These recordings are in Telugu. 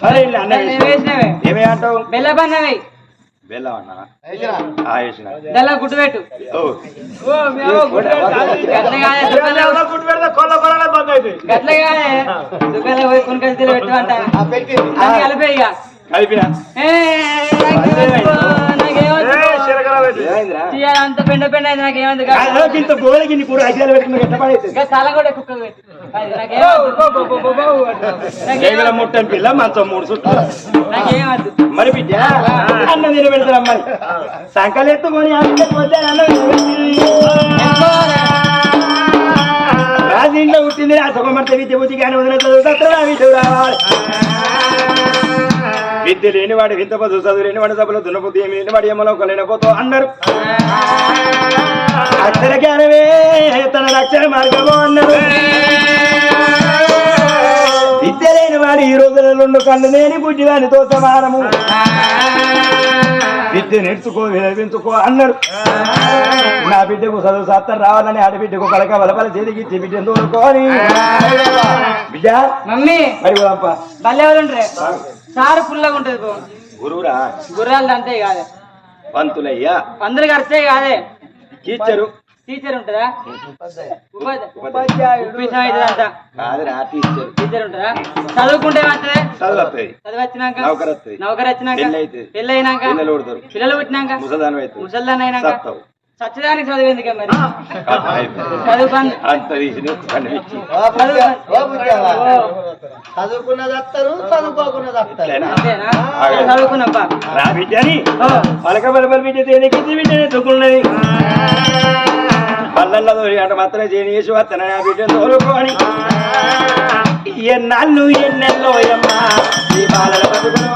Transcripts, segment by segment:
సరే ఏమే అంటావు వేసిన దల్ల గుడ్డు పెట్టు ఓ. గట్ల అంత పెండ పెండ అయింది కాదు. కాదు, ఇంత గోడకి ఇన్ని కూర అగ్గియాలు పెట్టుకుని ఎట్లా ఇంకా తల కూడా కుక్కకు పెట్టు. ముట్టని పిల్ల మంచం మూడు చుట్టూ నాకేమొద్దు మరి బిడ్డ అన్నం తిని పెడతారమ్మా సంకలు ఎత్తుకొని అన్నం ఎంకోరా. రాజీంట్లో పుట్టింది ఆ సుఖమర్త విద్య బుద్ధి కానీ విద్య రావాలి. విద్య లేనివాడు వింత పదు చదువు లేనివాడు సభలో దున్నపోతు ఏమి లేనివాడు ఏమలో కొలేనపోతూ అన్నారు అక్షర జ్ఞానమే తన లక్షణ మార్గము అన్నారు. విద్య లేనివాడు ఈ రోజులలో కళ్ళు లేని బుద్ధి వానితో సమానము. విద్య నేర్చుకో వినిపించుకో అన్నారు. నా బిడ్డకు చదువు శాస్త్రం రావాలని ఆడబిడ్డకు కలక బలబల చేతికి బిడ్డను తోలుకోని బిడ్డ? మమ్మీ. మరి సారు పుల్లగా ఉంటది పో. గురువురా. గుర్రాలు అంతే కాదే. పంతులయ్యా. పందులు కడితే కాదే. టీచరు. టీచర్ ఉంటుందా? ఉపాధ్యాయుడు. అవుతుందంట కాదురా టీచరు. టీచర్ ఉంటుందా? చదువుకుంటే చదువు వస్తుంది చదివి వచ్చినాక నౌకరు వస్తుంది నౌకరు వచ్చినాక పెళ్ళి అయినాక పిల్లలు పుట్టినాక? ముసదానం అవుతుంది ముసల్దాన్ అయినాక? సత్తావు సచ్చదానికి చదువు ఎందుకే మరి? కథ అయిపోయింది. చదువు పని అంత తీసి కనిపించి చదువుకున్నది వస్తారు చదువుకోకున్నది వస్తారు ఇట్లనా? అంతేనా? ఆగండి. చదువుకున్నాబ్బా రా బిడ్డని. ఓ. పలక బలబల బిడ్డ తేనెక్కింది బిడ్డని తొక్కున్నది పల్లెల్లో అటు మాత్రం చేయని చేసి వస్తాను నా బిడ్డను తోలుకొని. ఎన్నాళ్ళు ఎన్నెల్లో అమ్మా ఈ బాలల బతుకులో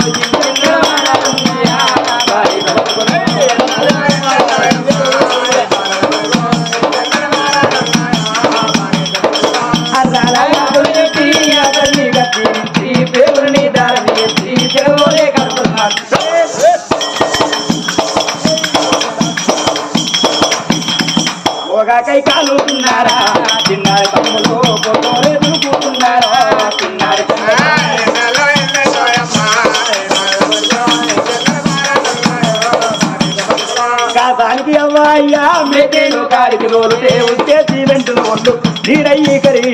ఒళ్ళు నీరయ్యి కరిగి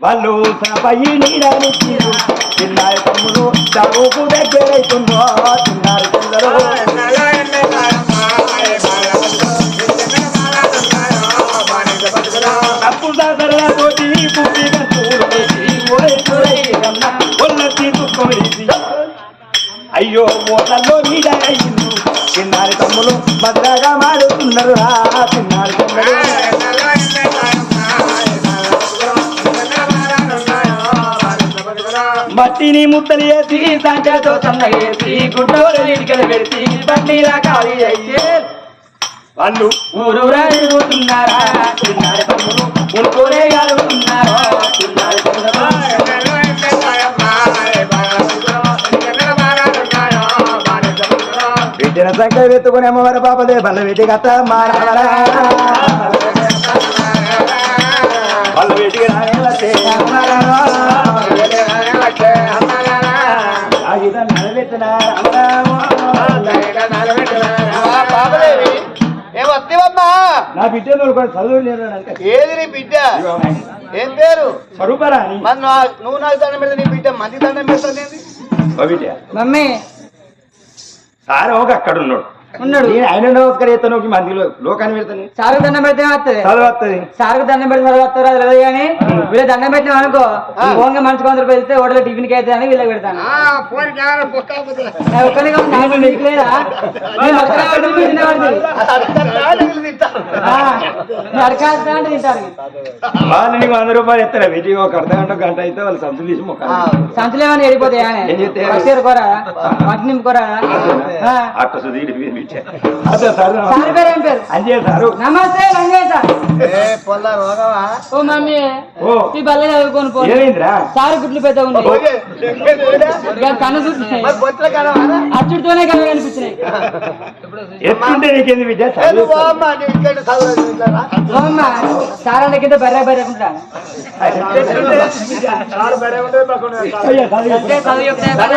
వాళ్ళు సభయి నీడనిచ్చిరు చిన్నారి తమ్ముడు చదువుకు దగ్గరైతుందో చిన్నారి పిల్లలు తప్పు దాసరలతోటి పుట్టి అయ్యో ఓట్లలో మీద అయ్యింది చిన్నారి తమ్ములు భద్రగా మాడుతున్నారు రా చిన్నారి తమ్ముడు. బట్టిని ముద్దలు వేసి సంఖ్యతో సన్నగేసి గుడ్డోలు ఇటుకలు పెడిసి బట్టిలా ఖాళీ అయితే. వాళ్ళు ఊరు తిరుగుతున్నారా చిన్నారి తమ్ముడు ఉడుకోలే కలుగుతున్నారా చిన్నారి తమ్ముడు సంఖ్య వెతుకుని అమ్మవారి పాపదే బల్ల వేటి కథ మానవరా బల్ల వేటికి రానేలతే నా బిడ్డ కూడా చదువు లేదు ఏది నీ బిడ్డ? ఏం పేరు? స్వరూపరా అని మరి నా- నువ్వు నాకు దండం పెడితే నీ బిడ్డ మంది దండం బిడ్డ. మమ్మీ. సార్ ఒక అక్కడ ఉన్నాడు ఉన్నాడు. నేను ఆయన నమస్కారం మందిలో లోకాన్ని పెడతాను. సారుకు దండం పెడితే వస్తుంది చదువు వస్తుంది సారుకు దండం పెడితే చదువు వస్తారు అది లేదు కానీ వీళ్ళ దండం పెట్టినాం అనుకో ఓంగా మనిషికి వంద రూపాయలు ఇస్తే హోటల్ టిఫిన్కి అయితే అని వీళ్ళకి పెడతాను. నాకు వంద రూపాయలు ఎత్తారు వీటి ఒక అర్ధ గంట గంట అయితే వాళ్ళు సంతులు తీసి మొక్క సంచులు ఏమైనా వెళ్ళిపోతాయా మట్టి నింపుకోరా. అట్ట సుధీడి అదే సార్ సార్ పేరు ఏం పేరు అంజే సారు నమస్తే రంగేష్ పోతా ఏ పొల్ల రోగమా ఓ మమ్మీ ఓ ఈ బల్ల చదువుకొని పో ఏమైందిరా సారు గుడ్లు పెద్దగా ఉన్నాయి కన్ను కనవారా? అచ్చుడితోనే కళ్ళు కనిపించినాయి ఎత్తుంటే నీకేంది విద్య సార్ కింద బర్రె బర్రె ఉంటా అయ్యా, చదివి. సరే,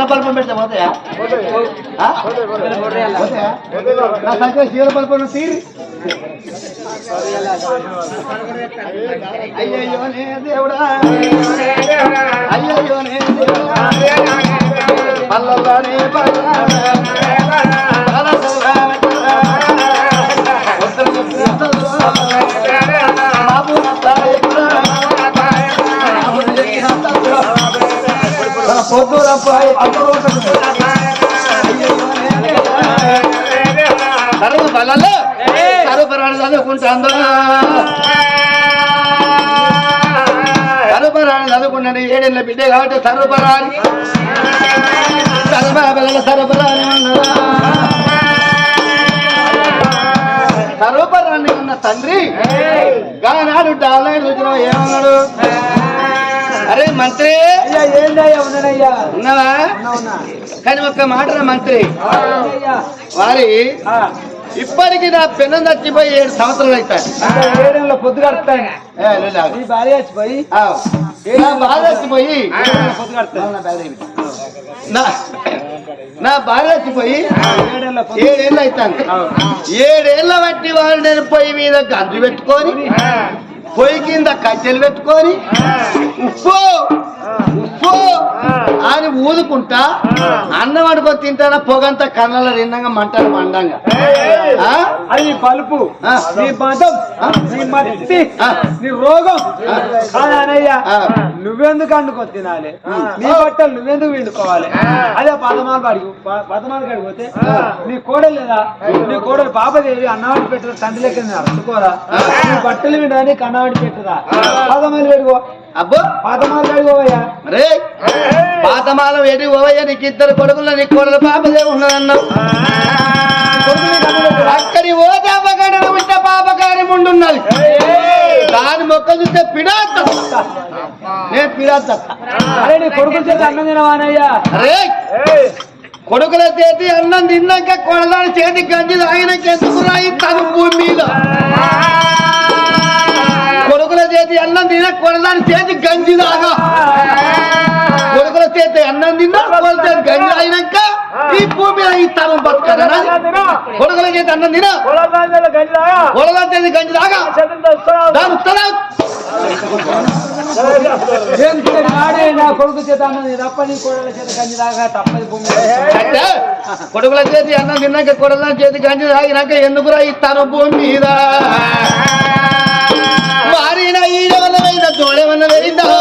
శి- శివన పెడితే పోతాయా? నా సంఖ్య శివన పల్పం తీరి. అయ్యయ్యోనే దేవుడా. అయ్యయ్యోనే దేవుడా. పల్లలోనే పల్ల మన పొద్దురబ్బాయి అందరూ సరువు బలలో సరుపరాలు చదువుకుంటాందో సరుపరాలు ఏడేళ్ళ బిడ్డ కాబట్టి సరుపరాలు సరుపర పిల్లల సరుపరాన్ని ఉన్న తండ్రి. గానాడు డాలైడ్ వచ్చిన ఏమన్నాడు? అరే మంత్రి. ఉన్నావా? ఉన్నా కానీ ఒక్క మాట రా మంత్రి వారి ఇప్పటికి నా పెన్నం చచ్చిపోయి ఏడు సంవత్సరాలు అవుతాయి. ఏడేళ్ళ పొద్దు కడతాయి లేదు. నీ భార్య వచ్చిపోయి ఆ, నా బాధ చచ్చిపోయి పొద్దు కడతాయి నా నా బాధ చచ్చిపోయి ఏడేళ్ళ ఏడేళ్ళు అవుతాను ఏడేళ్ళ బట్టి వాళ్ళు నేను పొయ్యి మీద గంజు పెట్టుకొని పొయ్యి కింద కట్టెలు పెట్టుకొని ఉప్పు ఉప్పు. అని ఊదుకుంటా అన్నం వండుకొని తింటానా? పొగంతా కళ్ళలో నిండంగా మంటలు మండంగా? అది పలుపు. ఆ. నీ మతం నీ మట్టి ఆ. నీ రోగం. కాదనయ్యా. నువ్వెందుకు అండుకొని తినాలి? నీ బట్టలు నువ్వెందుకు వండుకోవాలి? అదే పదమాలు అడిగి పదమాలు కడిగిపోతే నీ కోడలు లేదా? నీ కోడలు పాపదేవి అన్నవాడి పెట్టదా తండ్రి లెక్క అర్థకోరా నీ బట్టలు వినడానికి అన్నవాడి పెట్టదా పదమాలు పెడుకో అబ్బో. రే పాతమాల వేడి ఓవయ్య నీకు ఇద్దరు కొడుకులు నీ కొడుకు పాపదే ఉన్నదన్నావు. అక్కడి ఓ దేవగడ ఉంటే పాపకారి ముండున్నది దాని మొక్క చూస్తే పిడాత నేను పిడాత అరే నీ కొడుకుల చేత అన్నం తినవానయ్యా. అరే కొడుకుల చేతి అన్నం తిన్నాక కొడదాని చేతి గంజి తాగినాక ఎందుకు రాయి తను భూమి మీద చేతి అన్నం తిన కొడదాని చేతి గంజి తాగా కొడుకుల చేతి అన్నం తిన్నా కొడుకుల చేతి గంజి తాగినాక ఈ భూమి మీద ఈ తను బతకదనా కొడుకుల చేతి అన్నం తిన కొడదాని చేతి గంజి తాగా దాని ఉత్తరా. నా కొడుకు చేత అన్నది తప్ప నీ కోడల చేత తప్పది భూమి కొడుకుల చేతి అన్నం తిన్నాక కొడుకుల చేతి గంజి తాగినాక ఎందుకు ఇస్తాను భూమి మీద? మారిన ఈడవన్న వేయిందా తోడేమన్న కలిగరా.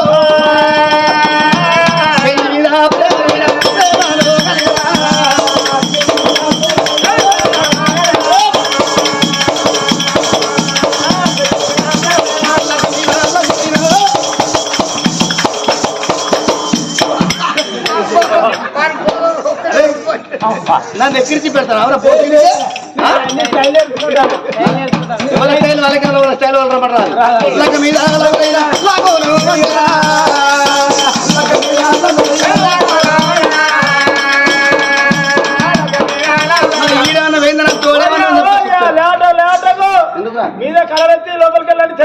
నన్ను ఎక్కిరిచి పెడతాను అవరా పోటీ స్టైల్ వాళ్ళకి వాళ్ళ స్టైల్ వాళ్ళు రమ్మన్నారు లక్క మీద లగోలు. లక్క మీద, మీద. కలరెత్తి లోపలికి వెళ్ళండి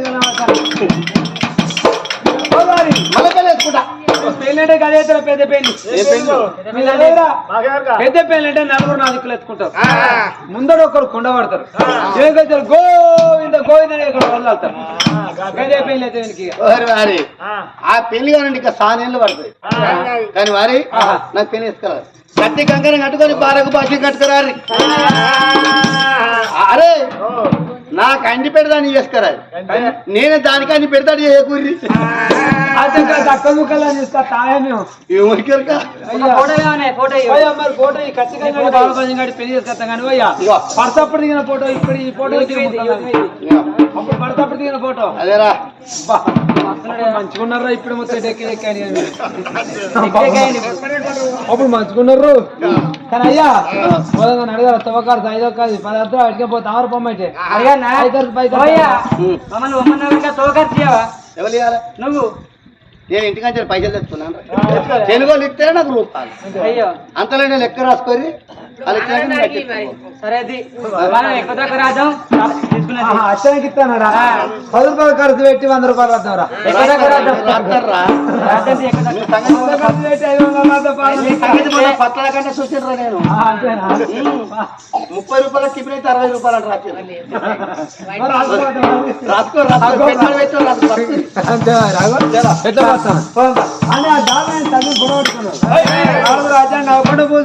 కదా మాకు. మళ్ళీ వేసుకుంటా పెళ్ళి అంటే గదే ఎత్తురా పెద్ద పెళ్ళి. పెద్ద పెళ్ళి? అంటే నలుగురు నాలుగులు ఎత్తుకుంటారు. ముందర ఒకరు కుండ పడతారు. ఏకైతే గోవింద గోవింద అని ఇక్కడ వదలాడతారు గదే పెళ్ళి అయితే వారి. ఆ. పెళ్ళి కానీ ఇంకా సానేళ్ళు పడుతుంది కానీ వారి నాకు పెళ్ళి వేసుకోవాలి కత్తి కంకణం కట్టుకొని బారకు బాసి కట్టుకురారు. అరే. నాకు అండి పెడదాని చేసుకురా నేను దానికి అండి పెడతాడు చేకూరి పడతప్పుడు దిగిన ఫోటో ఇప్పుడు ఈ ఫోటో అప్పుడు పడతప్పుడు దిగిన ఫోటో. ఇప్పుడు మొత్తం అప్పుడు కానీ అయ్యా అడగారు తవ్వకారు ఐదో కాదు పదార్థం అడిగిపోతే ఆరు బొమ్మ అయితే. నువ్వు. నేను ఇంటికంటే పైసలు తెచ్చుకున్నాను. తెలుగు ఇస్తేనే నాకు రూపాయలు. అంతలో నేను లెక్క రాసుకొని పది రూపాయలు ఖర్చు పెట్టి వంద రూపాయలు కంటే నేను. ముప్పై రూపాయలు టిఫిన్ అయితే అరవై రూపాయలు రాజా నవ్వకుండా పూలు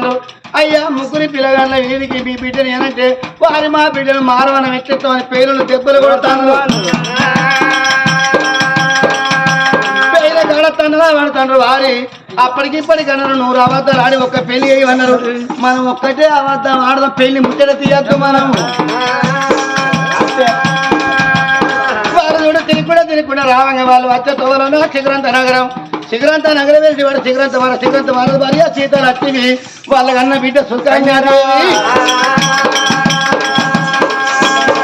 అయితే అయ్యా ముగ్గురి పిల్లగాళ్ళ వీరికి మీ బిడ్డను ఏనంటే వారి మా బిడ్డను మారవన వ్యక్తిత్వం అని పేర్లు దెబ్బలు కొడతాను. పేర్లు కడతాను పడతాను వారి. అప్పటికిప్పటికి అన్నారు నూరు అబద్ధాలు ఆడి ఒక్క పెళ్ళి అయ్యన్నారు మనం ఒక్కటే అబద్ధం ఆడదాం పెళ్ళి ముచ్చట తీయద్దు మనం వారు చూడ తినకుండా తినకుండా రావంగా వాళ్ళు వచ్చే తోవలను చిగురంత నగరం. సిగరంత నగరవేసి వాడు సిగరంత వారు సిగరంత వారు భార్య సీత లక్ష్మి వాళ్ళకన్న బిడ్డ సుఖాన్ని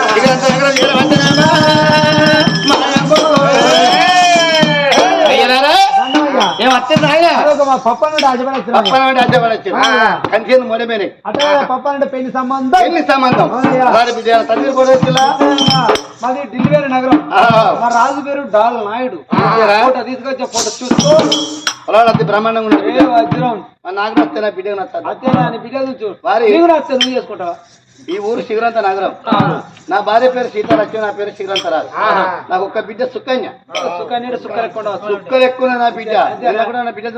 సిగరంత నగరం వచ్చింది ఆయన పప్ప నుండి అడ్డపడి పప్ప నుండి అడ్డపడి వచ్చింది సంబంధం. సంబంధం. తల్లి కూడా మాది ఢిల్లీవేరు నగరం. మా రాజు పేరు డాల్ నాయుడు. ఫోటో తీసుకొచ్చే ఫోటో చూస్తూ. పొలాలు బ్రహ్మాండంగా ఉంటుంది నాగరం వస్తే నా బిడ్డకు నచ్చాలి అత్తే బిడ్డ చూచు వారి నువ్వు చేసుకుంటావా? ఈ ఊరు శివరంత నగరం. నా భార్య పేరు సీతాలక్ష్మి నా పేరు శివరంత రాజు నాకు ఒక్క బిడ్డ సుకన్య. సుఖలేకుండా సుక్కలు ఎక్కువ నా బిడ్డ. నా బిడ్డ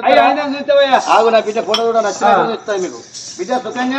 ఆగు నా బిడ్డ ఫోటో కూడా నచ్చిన ఇస్తాను మీకు. బిడ్డ సుకన్య?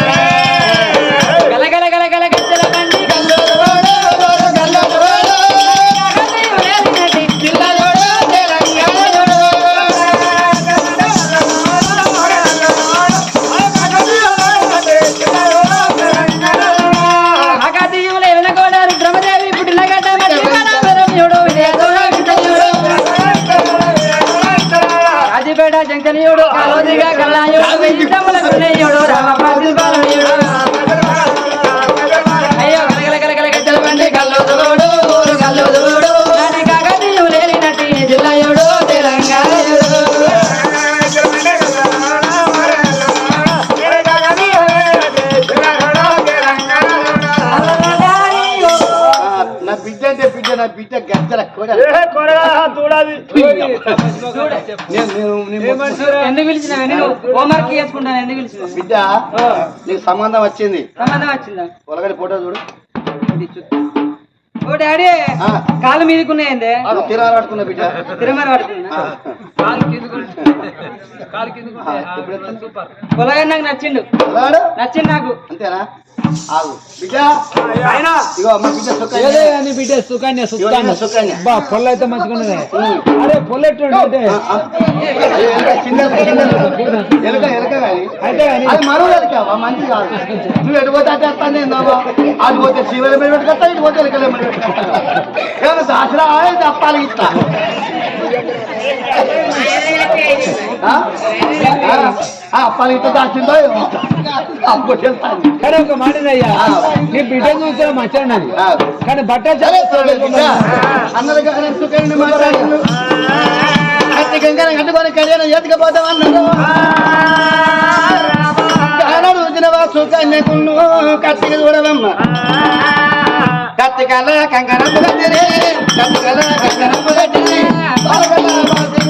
చేసుకుంటాను ఎందుకు బిడ్డ నీకు సంబంధం వచ్చింది. సంబంధం ఫోటో చూడు. ఓ డాడీ కాలు మీదకున్నాయండి. పడుతున్నా బిడ్డ. తిరమర పడుతున్నా పొలగడి నాకు నచ్చిండు. నచ్చిండు నాకు. అంతేనా? ఆగు. బిడ్డ. సుకన్య. సుకన్య సుకన్య. బా పొల్ల అయితే మంచిగా ఉన్నదే. అరే పొల్ల కానీ. అయితే కానీ. అది మరో ఎలుకవా మంచి కాదు. నువ్వు ఎటు పోతే అటు వేస్తాను నేను బాబా. అది పోతే శివల మీద పెట్టుకొస్తా ఇటు పోతే ఎలుకల మీద పెట్టుకొస్తా. ఏమన్నా దాసరా తప్పాలి ఇస్తా అప్పాలి ఇట్లా దాచిందో కానీ ఒక మాట అయ్యా. నీ బిడ్డ చూస్తే మంచిగా. కానీ బట్ట గంగని కట్టుకొని కళ్యాణం ఎత్తుకపోతాం అన్నారు. కానడు వచ్చినవా సుకన్యకును కత్తికి చూడవమ్మ. కత్తికల பாருங்க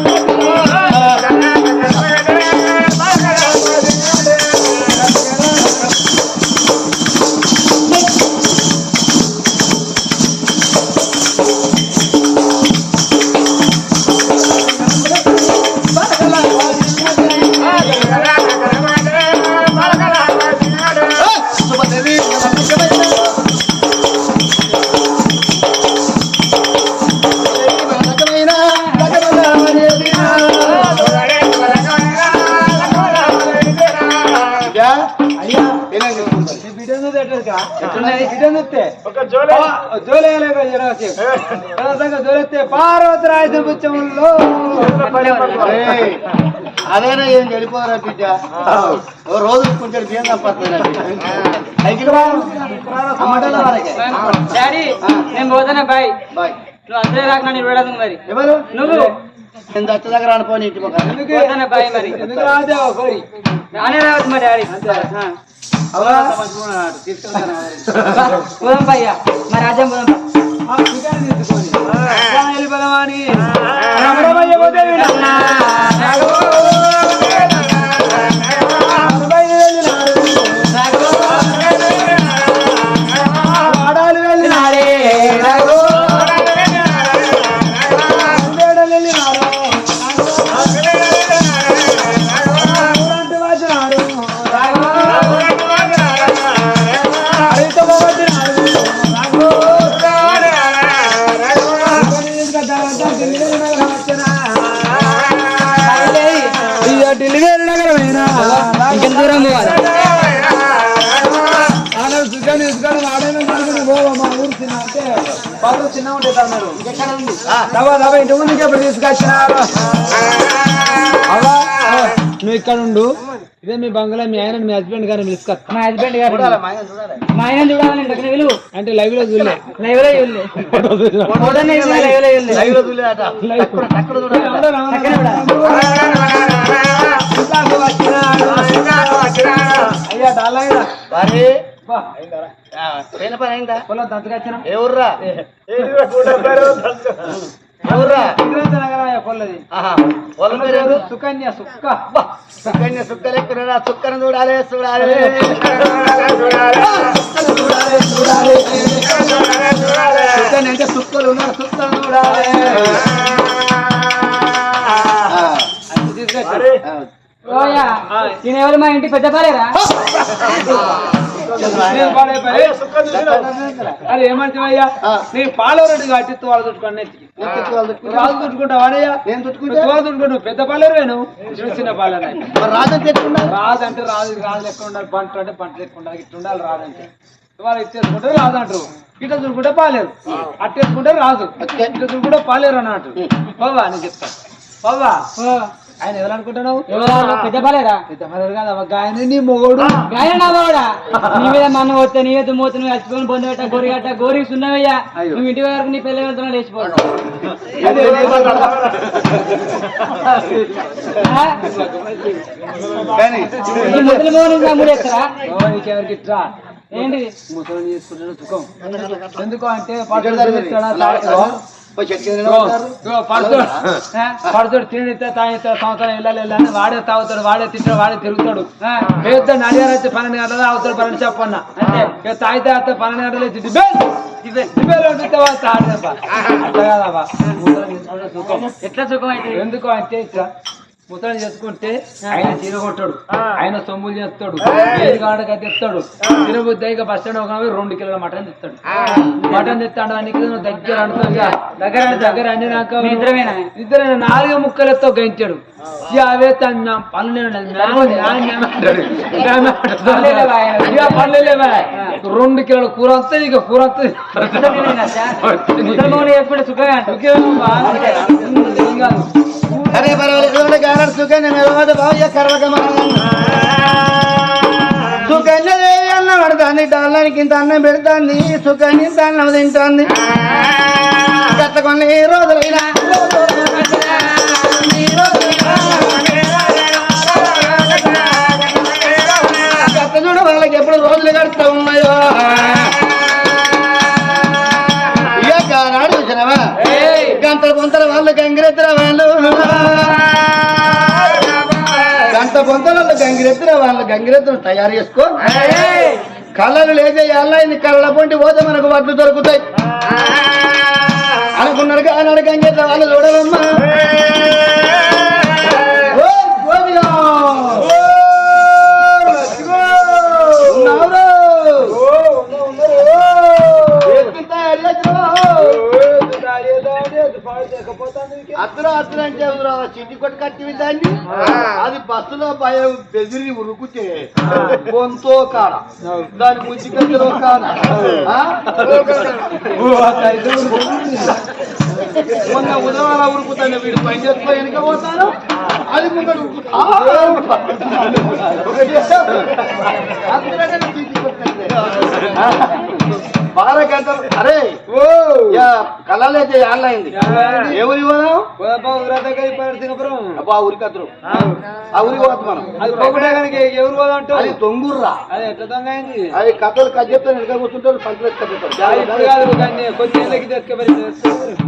పుచ్చములో ఏయ్, అదేనా ఏం వెళ్ళిపోరా బిడ్డ? ఓ రోజు కొంచెం బియ్యం తప్పట్లేదు అమ్మటల వరకే డాడీ నేను పోతానే బాయ్. బాయ్. నువ్వు అసలే రాక నన్ను విడదు మరి. ఎవరు? నువ్వు. నేను దగ్గర అనుకోని ఇంటి పక్కన. బాయ్ మరి. మా డాడీ. పోదాం. పా అయ్యా మా రాజ్యం పోదాం వెళ్ళిపోదామని ఇంటి ముందుకి తీసుకొచ్చినారు? నువ్వు ఇక్కడ ఉండు. ఇదే మీ బంగ్లా మీ ఆయన మీ హస్బెండ్ గారిని తీసుకొస్తా. మా హస్బెండ్ గారు చూడాలి మా ఆయన చూడాలి? మా ఆయన చూడాలని దగ్గర విలువ అంటే లైవ్లో చూడలే. లైవ్లో చూడలే. లైవ్లో లైవ్లో అయ్యా డాలయ్యా. పోయిన పని అయిందా? పొలం దంతకొచ్చిన ఏ ఊర్రా? పొల్లది పొలం పేరు? సుకన్య సుక్క. సుకన్య సుక్కలు ఎక్కురా సుక్కను చూడాలి చూడాలి. సుక్కని అంటే సుక్కలు ఉన్నారు సుక్కను చూడాలి. నేను ఎవరు మా ఇంటి పెద్ద పాలేరా? నేను. అరే ఏమంటావయ్యా. నీ చుట్టుకోండి నేను చుట్టుకోవాలి, చుట్టుకోవాలి. రాజు చుట్టుకుంటావు వాడయ్యా నేను చుట్టుకుంటే? తోలు చుట్టుకుంటావు పెద్ద పాలేరు వేను చిన్న చిన్న పాలేరు రాజు తెచ్చుకున్నా రాదు అంటే రాదు రాజు లెక్క ఉండాలి పంట అంటే పంట లెక్క ఉండాలి ఇట్లా ఉండాలి రాదు అంటే. వాళ్ళు ఇచ్చేసుకుంటే రాదు అంటారు. ఇట్లా చూసుకుంటే పాలేరు. అట్టేసుకుంటే రాదు ఓకే. ఇట్లా చూసుకుంటే పాలేరు అన్నట్టు. బావా నేను చెప్తా. బావా ఆయన ఎవరు అనుకుంటున్నావు పెద్ద పాలేరా పెద్ద పాలేరు కాదు ఆయన నీ మొగోడు. గాయన నా మీద మన్ను పోతే నీ మీద మూత నువ్వు చచ్చిపోయిన పొంది పెట్ట గోరి గట్ట గోరి సున్నవయ్యా. నువ్వు ఇంటి వరకు నీ పిల్లలు వెళ్తున్నా ముసలి మోహన్ మూడేస్తారా ఎవరికి ఇట్రా. ఏంటి ముసలి చేసుకుంటే సుఖం. ఎందుకు? అంటే ఇక్కడ పడుతాడు తిండితే తాగితే సంవత్సరం వెళ్ళాలి వాడే తాగుతాడు వాడే తింటాడు వాడే తిరుగుతాడు పెద్ద నడియారు అయితే పన్నెండు గంటలు అవుతాడు పన్నెండు చెప్పన్న అంతే ఇక తాగితే అయితే పన్నెండు గంటలు వచ్చి డిబేల్ ఎట్లా సుఖం అయితే ఎందుకు అంటే ఇట్లా ముసలి చేసుకుంటే ఆయన చీర కొట్టాడు. ఆయన సొమ్ములు చేస్తాడు. కాడక తెస్తాడు. తినబుద్ధి ఇక బస్ స్టాండ్ ఒక రెండు కిలోల మటన్ తెస్తాడు. మటన్ తెస్తాడు నువ్వు దగ్గర దగ్గర దగ్గర అన్ని నాకు? ఇద్దరు నాలుగు ముక్కలతో ఇక అవే తన పనులు ఆయన? రెండు కిలోల కూర వస్తుంది ఇక కూర వస్తుంది. అరే పర్వాలేదు గానడు సుకన్య నిలబడ బావ్య కర్వకమ సుకన్య దేవి అన్న పడుతుంది డాలానికి ఇంత అన్నం పెడుతుంది సుకన్య ఇంత అన్నం తింటుంది. గత కొన్ని రోజులైనా. గడుస్తూ ఉన్నాయో నాడు చూసినవా? గంటల పొంతల వాళ్ళు గంగిరెత్తుల వాళ్ళు. గంట పొంతల వాళ్ళు గంగిరెత్తుల వాళ్ళు. గంగిరెత్తులు తయారు చేసుకో. కళ్ళలు లేచే ఎల్లైంది కళ్ళ పొంటి పోతే మనకు వడ్లు దొరుకుతాయి. అనుకున్నారు ఆనాడు గంగెత్త వాళ్ళు చూడవమ్మా అద్దరు అద్దరు అంటే ఎవరు చిట్టి కొట్టు కట్టి దాన్ని అది బస్సులో భయం బెదిరి ఉరుకుతే గొంతో కాడ. దాని ముచ్చి కట్టెలో కాడ? మొన్న ఉదవాల ఉరుకుతాను వీడు పని చేస్తా వెనక పోతాను. అది ముందు బాగా గంటలు అరే యా, కళ్ళాలైతే ఆన్లైంది ఎవరి పోదాం అబ్బా ఊరికి అద్దరు. ఆ ఊరికి పోతాం మనం. అది పోగొట్టే కనుక ఎవరు పోదంటావు అది తొంగుర్రా అది ఎట్లా దొంగ అయింది? అది కథలు కథ చెప్తాను వెనక కూర్చుంటారు పంటలు కాదు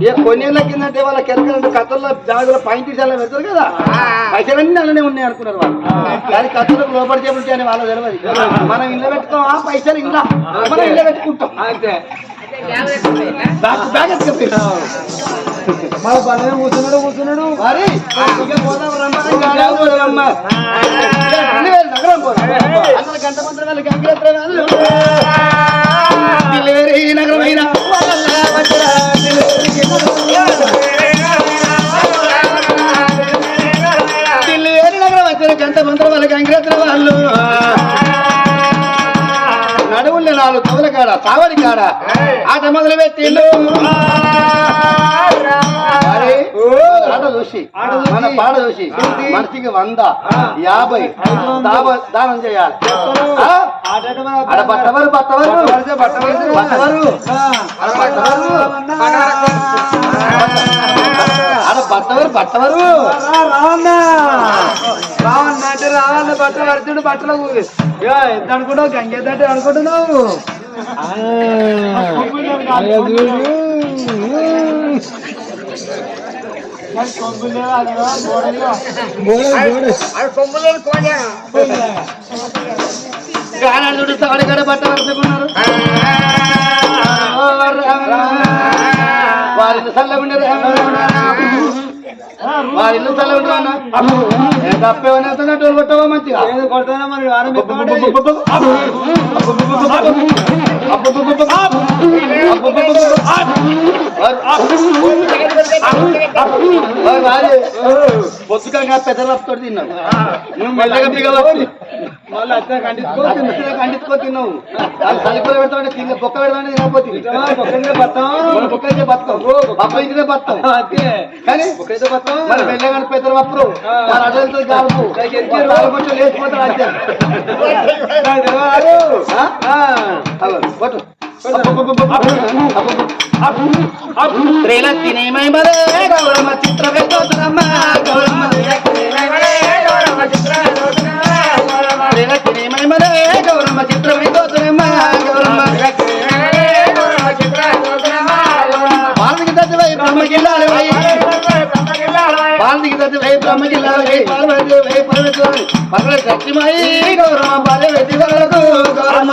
ఏ కొన్నేళ్ళ కిందంటే వాళ్ళ కెరకలంటే కథల్లో జాగ్రత్త పాయింట్ చాలా పెడతారు కదా? పైసలన్నీ అలానే ఉన్నాయి అనుకున్నారు వాళ్ళు. కానీ కథలకు లోపలి చెప్పులు అని వాళ్ళ తెలియదు మనం ఇళ్ళ పెట్టుకోం ఆ. పైసలు ఇలా మనం ఇళ్ళ పెట్టుకుంటాం అంతే బ్యాగ్ మా పని కూర్చున్నాడు కూర్చున్నాడు. మరి? పోదాం వేలు నగరం పోదాం. గంట మంత్రం వాళ్ళు. దిల్లేరి నగరమైన గంట మంత్రం వాళ్ళు గంగిరెత్తుల వాళ్ళు. నాలుగు కవుల కాడ సావడి కాడ. ఆట మొదలు ఆట చూసి మన పాట చూసి మనిషికి వంద యాభై దానం చేయాలి. బట్టవరు బట్టవరు బట్టవరు బట్టవరు ఆడ బట్టవరు బట్టవరు. రావన్న. రావన్న అంటే రావన్న బట్టలు పడుతుడు బట్టలు ఎంత అనుకుంటావు గంగేదంటే అనుకుంటున్నావు? ఆ, అయ్యో చూడు. గానాడు సాడి కడ బట్ట వరుసకున్నారు వారిల్లు చల్లగుండే వారిల్లు చల్లగుండే తప్పేమని డోలు కొట్టవా మంచిగా? కొడతానా మరి? పొద్దుగా పెద్దలతో తిన్నావు నువ్వు మెల్లగా దిగవచ్చు మళ్ళీ అట్లా ఖండించుకో ఖండించుకో తిన్నావు అది చలిపొల పెడతామంటే తిన్న బొక్క పెడతామంటే తినకపోతే ఒక్కరినే పడతాం బొక్కైతే బతాం అప్ప ఇంటినే బతాం అంతే కానీ ఒకరైతే బతాం మరి మెల్లగా పెద్దలు అప్పుడు మరి అటు కాదు కొంచెం లేచిపోతాడు అంతే నాకు తెలియదు. ఆ? ఆ. అగో, కొట్టు. త్రిల తినేమై మరే గౌరమ్మ చిత్ర వెతోతరమ్మ గౌరమ్మ త్రిల తినేమై మరే గౌరమ్మ చిత్ర వెతోతరమ్మ గౌరమ్మ పార్వతికి తత్వై బ్రహ్మగిల్లాలి వై పార్వతికి తత్వై బ్రహ్మగిల్లాలి వై పార్వతి వై పరమేశ్వరి పర్వత సత్యమై గౌరమ్మ బాల్య వెతి వరకు గౌరమ్మ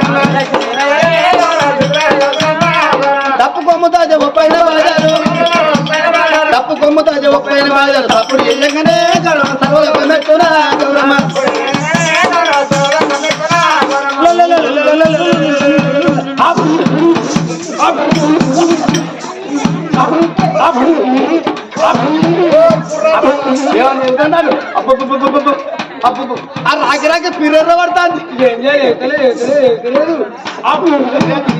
పిర్రెర్ర పడుతుంది ఏం